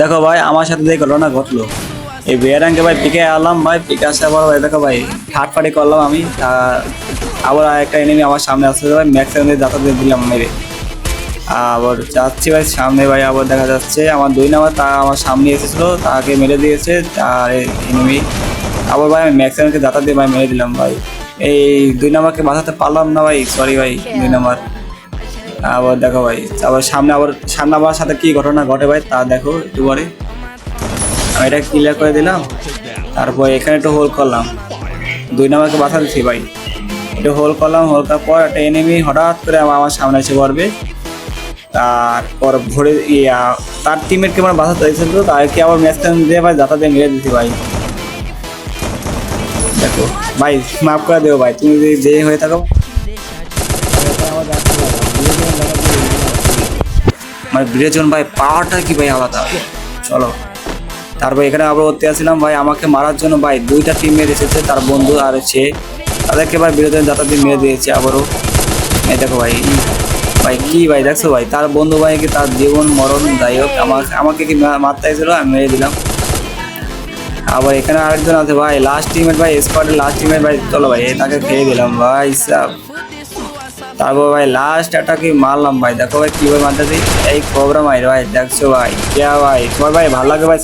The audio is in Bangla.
দেখো ভাই, আমার সাথে যে ঘটনা ঘটলো, এই বিয়ারাঙ্কে ভাই পিকে আলাম ভাই পিকে আসার পর ভাই দেখো ভাই হাট পাটি করলাম আমি আবার একটা এনিমি আমার সামনে আসতে ভাই ম্যাক্সিমাম যাতা দিয়ে দিলাম মেরে। আবার যাচ্ছি ভাই সামনে, ভাই আবার দেখা যাচ্ছে, আমার দুই নাম্বার তা আমার সামনে এসেছিল, তাকে মেরে দিয়েছে আর এনিমি আবার ভাই আমি ম্যাক্সিমামকে যাতা দিয়ে ভাই মেরে দিলাম ভাই। এই দুই নাম্বারকে বাঁচাতে পারলাম না ভাই সরি ভাই, দুই নাম্বার আবার দেখো ভাই, আবার সামনে আবার, সামনে আমার সাথে কি ঘটনা ঘটে ভাই তা দেখো একটু পরে আমি এটা ক্লিয়ার করে দিলাম, তারপর এখানে একটু হোল্ড করলাম। দুই নাম্বারকে বাধা দিচ্ছি ভাই। একটু হোল্ড করলাম হোল্ড করার পর একটা এনিমি হঠাৎ করে আমার আমার সামনে এসে পড়বে। তারপর ভরে, ইয়া, তার টিমেটকে আমার বাধা দিয়েছিল তো, তাকে আবার ম্যাচ দিয়ে ভাই যাতা দিয়ে মেরে দিচ্ছি ভাই। দেখো, ভাই, মাফ করে দেবো ভাই, তুমি যদি যে হয়ে থাকো। মানে বিরেজন ভাই পাওয়ারটা কি ভাই আলাদা? চলো। তারপর এখানে আবার করতে আসছিলাম ভাই, আমাকে মারার জন্য ভাই দুইটা টিম মেরে এসেছে তার বন্ধু আর সে তাদেরকে ভাই বিরোধী দিয়ে মেরে দিয়েছে আবারও। এই দেখো ভাই ভাই কি ভাই, দেখছ ভাই? তার বন্ধু ভাইকে তার জীবন, মরণ, যাই হোক, আমাকে আমাকে কি মারতে এসেছিল? আমি মেরে দিলাম। আবার এখানে আরেকজন আছে ভাই লাস্ট টিমের ভাই স্কোয়াডের লাস্ট টিমের ভাই, চলো ভাই, তাকে খেয়ে দিলাম। ভাই সাহ তারপর ভাই লাস্ট কি মারলাম ভাই। দেখো ভাই, কীভাবে মারতে এই প্রোগ্রাম ভাই ভাই, দেখছ ভাই? কে ভাই, তোমার ভাই, ভালো লাগে ভাই?